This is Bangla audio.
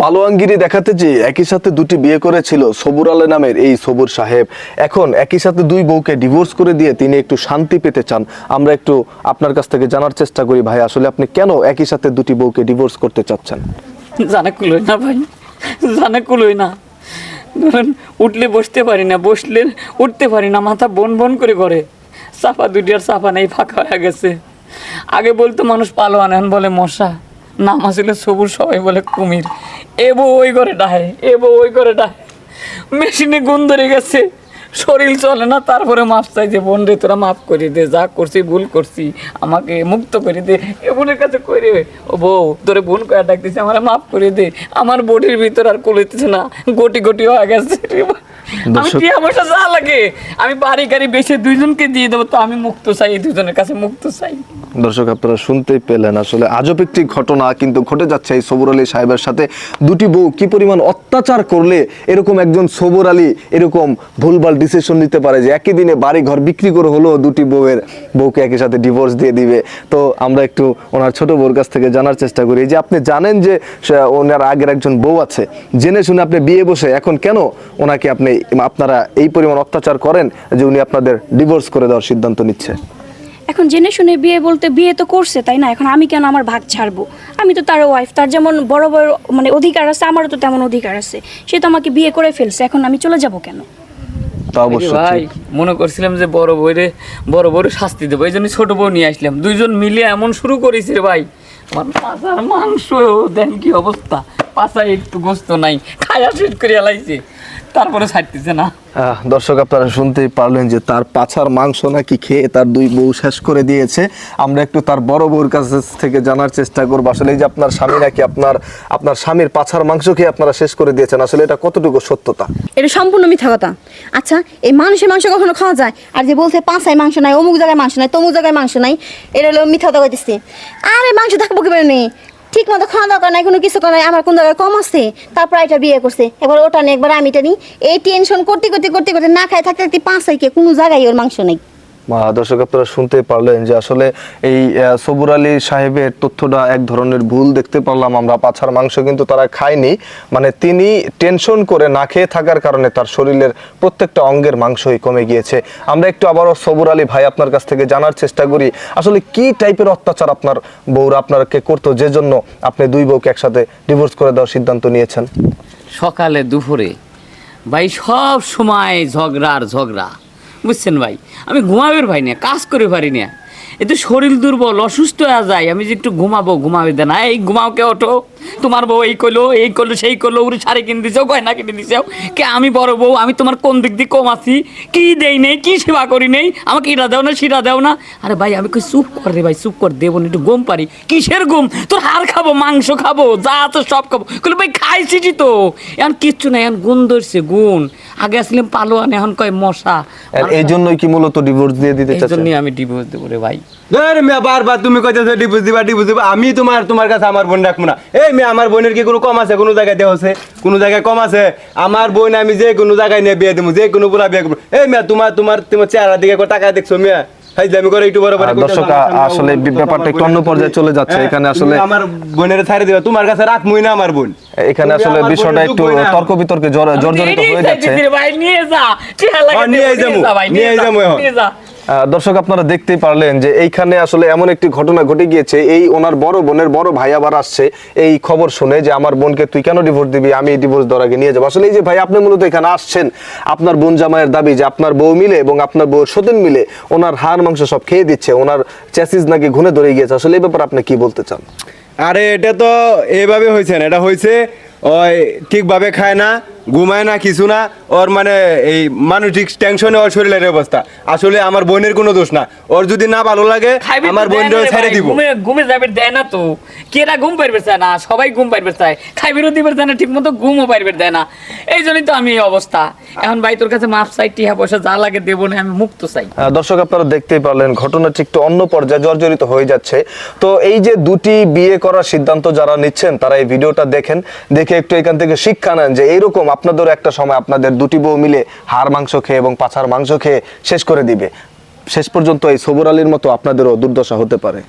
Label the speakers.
Speaker 1: পালোয়াঙ্গিরি দেখাতে যে একই সাথে দুটি বিয়ে করেছিল সবুর আলে নামের এই সবুর সাহেব। এখন একই সাথে দুই বউকে ডিভোর্স করে দিয়ে তিনি একটু শান্তি পেতে চান। আমরা একটু আপনার কাছ থেকে জানার চেষ্টা করি ভাই, আসলে আপনি কেন একই সাথে দুটি বউকে ডিভোর্স করতে চাচ্ছেন?
Speaker 2: জানা কুলোই না ভাই জানা কুলোই না। ধরেন, উঠলে বসতে পারি না, বসলে উঠতে পারি না, মাথা বন বন করে করে চাপা দুটি আর চাপা নেই, ফাঁকা হয়ে গেছে। আগে বলতো মানুষ পালোয়ান বলে মশা। নাম আসলে সবুজ সবাই বলে কুমির। এবো ওই করে ডাহে এবো ওই করে ডাহে। মেশিনে গুণ ধরে গেছে। শরীর চলে না তারপরে মাপ চাই যে বোন রে তোরা মাফ করে দে যা করছি ভুল করছি আমাকে মুক্ত করে দে এ বোনের কাছে করে ও বউ তোরে বোন কয়া ডাকতেছে আমার মাফ করে দে আমার বডির ভিতর আর কলিতেছে না গটি গোটি হয়ে গেছে আমি কি আমার যা লাগে? আমি বাড়ি গাড়ি বেশি দুইজনকে দিয়ে দেবো তো আমি মুক্ত চাই এই দুজনের কাছে মুক্ত চাই।
Speaker 1: দর্শক, আপনারা শুনতেই পেলেন। আসলে আজব একটি ঘটনা কিন্তু ঘটে যাচ্ছে এই সবুর আলী সাহেবের সাথে। দুটি বউ কি পরিমাণ অত্যাচার করলে এরকম একজন সবুর আলী এরকম ভুলভাল ডিসিশন নিতে পারে যে একই দিনে বাড়ি ঘর বিক্রি করে হলো দুটি বউয়ের বউকে একই সাথে ডিভোর্স দিয়ে দিবে? তো আমরা একটু ওনার ছোট বউর কাছ থেকে জানার চেষ্টা করি। যে আপনি জানেন যে ওনার আগের একজন বউ আছে, জেনে শুনে আপনি বিয়ে বসে এখন কেন ওনাকে আপনি, আপনারা এই পরিমাণ অত্যাচার করেন যে উনি আপনাদের ডিভোর্স করে দেওয়ার সিদ্ধান্ত নিচ্ছে?
Speaker 3: এখন জেনে শুনে বিয়ে বলতে বিয়ে তো করছে তাই না? এখন আমি কেন আমার ভাগ ছাড়বো? আমি তো তার ওয়াইফ তার যেমন বড় বড় মানে অধিকার আছে আমারও তো তেমন অধিকার আছে। সে তো আমাকে বিয়ে করে ফেলছে এখন আমি চলে যাব কেন?
Speaker 1: তা অবশ্যই
Speaker 2: ভাই মনে করছিলাম যে বড় বউরে বড় বউরে শাস্তি দেবো এই জন্য ছোট বউ নিয়ে আসলাম। দুইজন মিলে এমন শুরু করেছে রে ভাই। আমার মাংস দেন কি অবস্থা? পাশায় একটু গোস্ত নাই খায়া শেষ করে এলাইছে তারপরে ছাড়তেছে না।
Speaker 1: দর্শক আপনারা শুনতেই পারলেন যে তার পাছার মাংস নাকি খেয়ে তার দুই বউ শেষ করে দিয়েছে। আমরা একটু তার বড় বউর কাছ থেকে জানার চেষ্টা করব। আসলে এই যে আপনার স্বামী নাকি আপনার আপনার স্বামীর পাছার মাংস খেয়ে আপনারা শেষ করে দিয়েছেন আসলে এটা কতটুকু সত্যতা?
Speaker 4: এটা সম্পূর্ণ মিথ্যা কথা। আচ্ছা এই মানুষের মাংস কখনো খাওয়া যায়? আর যে বলছে পাঁচায় মাংস নাই অমুক জায়গায় মাংস নাই তমুক জায়গায় মাংস নাই এটা হলো মিথ্যা কথা কইতেছি। আরে মাংস থাকব কি নেই ঠিক মতো খাওয়া দাওয়া নাই, কোনো কিছু নাই, আমার কোন জায়গায় কম আছে? তারপর এটা বিয়ে করছে। এবার ওটা নেই একবার আমি এটা নিই। এই টেনশন করতে করতে করতে করতে না খাই থাকতে থাকতে পাঁচ কে কোনো জায়গায় ওর মাংস নেই।
Speaker 1: দর্শক, আপনারা শুনতে পারলেন যে আসলে এই সবুর আলী সাহেবের তথ্যটা এক ধরনের ভুল দেখতে পারলাম আমরা। পাছার মাংস কিন্তু তারা খায়নি। মানে তিনি টেনশন করে না খেয়ে থাকার কারণে তার শরীরের প্রত্যেকটা অঙ্গের মাংসই কমে গিয়েছে। আমরা একটু আবারও সবুর আলী ভাই আপনার কাছ থেকে জানার চেষ্টা করি, আসলে কি টাইপের অত্যাচার আপনার বউরা আপনাকে করতো, যে জন্য আপনি দুই বউকে একসাথে ডিভোর্স করে দেওয়ার সিদ্ধান্ত নিয়েছেন?
Speaker 2: সকালে, দুপুরে, ভাই সব সময় ঝগড়ার ঝগড়া। বুঝছেন ভাই? আমি ঘুমাবের ভাই না, কাজ করে পারি না। এতে শরীর দুর্বল, অসুস্থ হয়ে যায়। আমি যে একটু ঘুমাবো, ঘুমাবে দেন এই ঘুমাও কে, ওঠো। তোমার বউ এই করল এই করল সেই করল উড়ে শাড়ি কিনে দিছো গয়না কিনে দিছো। কে আমি বড় বউ আমি তোমার কোন দিক দিয়ে কম আছি? কি দেই নেই কি সেবা করি নেই? আমাকে এটা দেও না সেটা দেও না। আরে ভাই আমি কই চুপ কর রে ভাই চুপ কর দেবো না একটু গম পারি কিসের গম তোর হাড় খাব মাংস খাব যা তো সব খাব। কইলে ভাই খাইছিটি তো। এখন কিচ্ছু নাই এখন গুণ ধরছে গুণ। আগে আসলাম পালোয়ান এখন কয় মশা।
Speaker 1: এই জন্যই কি মূলত ডিভোর্স দিয়ে দিতে
Speaker 2: এই জন্যই আমি ডিভোর্স দেবো রে ভাই।
Speaker 5: বারবার তুমি কইতেছো ডিপুজ দিবা ডিপুজ দিবা। আমি তোমার তোমার কাছে আমার বোন রাখব না। এই মেয়ে আমার বোনের কি কোনো কম আছে? কোনো জায়গায় দেওয়া আছে? কোনো জায়গায় কম আছে? আমার বোন আমি যে কোনো জায়গায় নিয়ে বিয়ে দেবো যে কোনো বোনা বিয়ে করব। এই মেয়ে তোমার তোমার তোমার চেহারা দিকে টাকা দেখছ মেয়ে? হাই আমি করে একটু বড় বড়
Speaker 1: দর্শক আসলে ব্যাপারটা একটু অন্য পর্যায়ে চলে যাচ্ছে। এখানে আসলে
Speaker 5: হ্যাঁ, আমার বোনের ছাড়ে দিবা তোমার কাছে না আমার বোন।
Speaker 1: এখানে আসলে বিষয়টা একটু তর্ক বিতর্কে জর- জর্জরিত হয়ে যাচ্ছে।
Speaker 2: নিয়ে যা। চেহারা লাগে
Speaker 5: হ্যাঁ, নিয়ে যাব, নিয়ে যাব এখন।
Speaker 2: নিয়ে যা।
Speaker 1: আহ, দর্শক, আপনারা দেখতেই পারলেন যে এইখানে আসলে এমন একটি ঘটনা ঘটে গিয়েছে। এই ওনার বড় বোনের বড় ভাই আবার আসছে। এই খবর শুনে যে, আমার বোনকে তুই কেন ডিভোর্স দিবি? আমি ডিভোর্স দেওয়ার আগে নিয়ে যাব। আসলে এই যে ভাই, আপনি মূলত এখানে আসছেন আপনার বোন জামাইয়ের দাবি যে, আপনার বউ মিলে এবং আপনার বউর সতীন মিলে ওনার হাড়, মাংস সব খেয়ে দিচ্ছে, ওনার চ্যাসিস নাকি ঘুনে ধরে গিয়েছে। আসলে এই ব্যাপারে আপনি কি বলতে চান?
Speaker 5: আরে, এটা তো এইভাবে হয়েছে না। এটা হয়েছে, ওই ঠিকভাবে খায় না ঘুমায় না কিছু না ওর মানে এই মানসিক টেনশনে ওর শরীরের অবস্থা। আসলে আমার বোনের কোনো দোষ না। ওর যদি না ভালো লাগে আমার
Speaker 2: দেয় না
Speaker 5: বোনটাও
Speaker 2: রে
Speaker 5: ছেড়ে দিব।
Speaker 2: ঘুমে যাবে দেয় না তো। কেরা ঘুম পাইবে চায় না? সবাই ঘুম পাইবে চায়। খাইবেরও দিবে চায় না ঠিক মতো ঘুমও পাইবে দেয় না। এই জন্যই তো আমি এই অবস্থা। এখন ভাই তোর কাছে মাপ চাই টিহা পয়সা যা লাগে দেবো না আমি মুক্ত চাই।
Speaker 1: দর্শক আপনারা দেখতেই পারলেন ঘটনাটি একটু অন্য পর্যায়ে জর্জরিত হয়ে যাচ্ছে। তো এই যে দুটি বিয়ে করার সিদ্ধান্ত যারা নিচ্ছেন তারা এই ভিডিওটা দেখেন দেখে একটু এখান থেকে শিক্ষা নেন যে এইরকম আপনাদেরও একটা সময় আপনাদের দুটি বউ মিলে হাড় মাংস খেয়ে এবং পাছার মাংস খেয়ে শেষ করে দিবে। শেষ পর্যন্ত এই সবুর আলীর মতো আপনাদেরও দুর্দশা হতে পারে।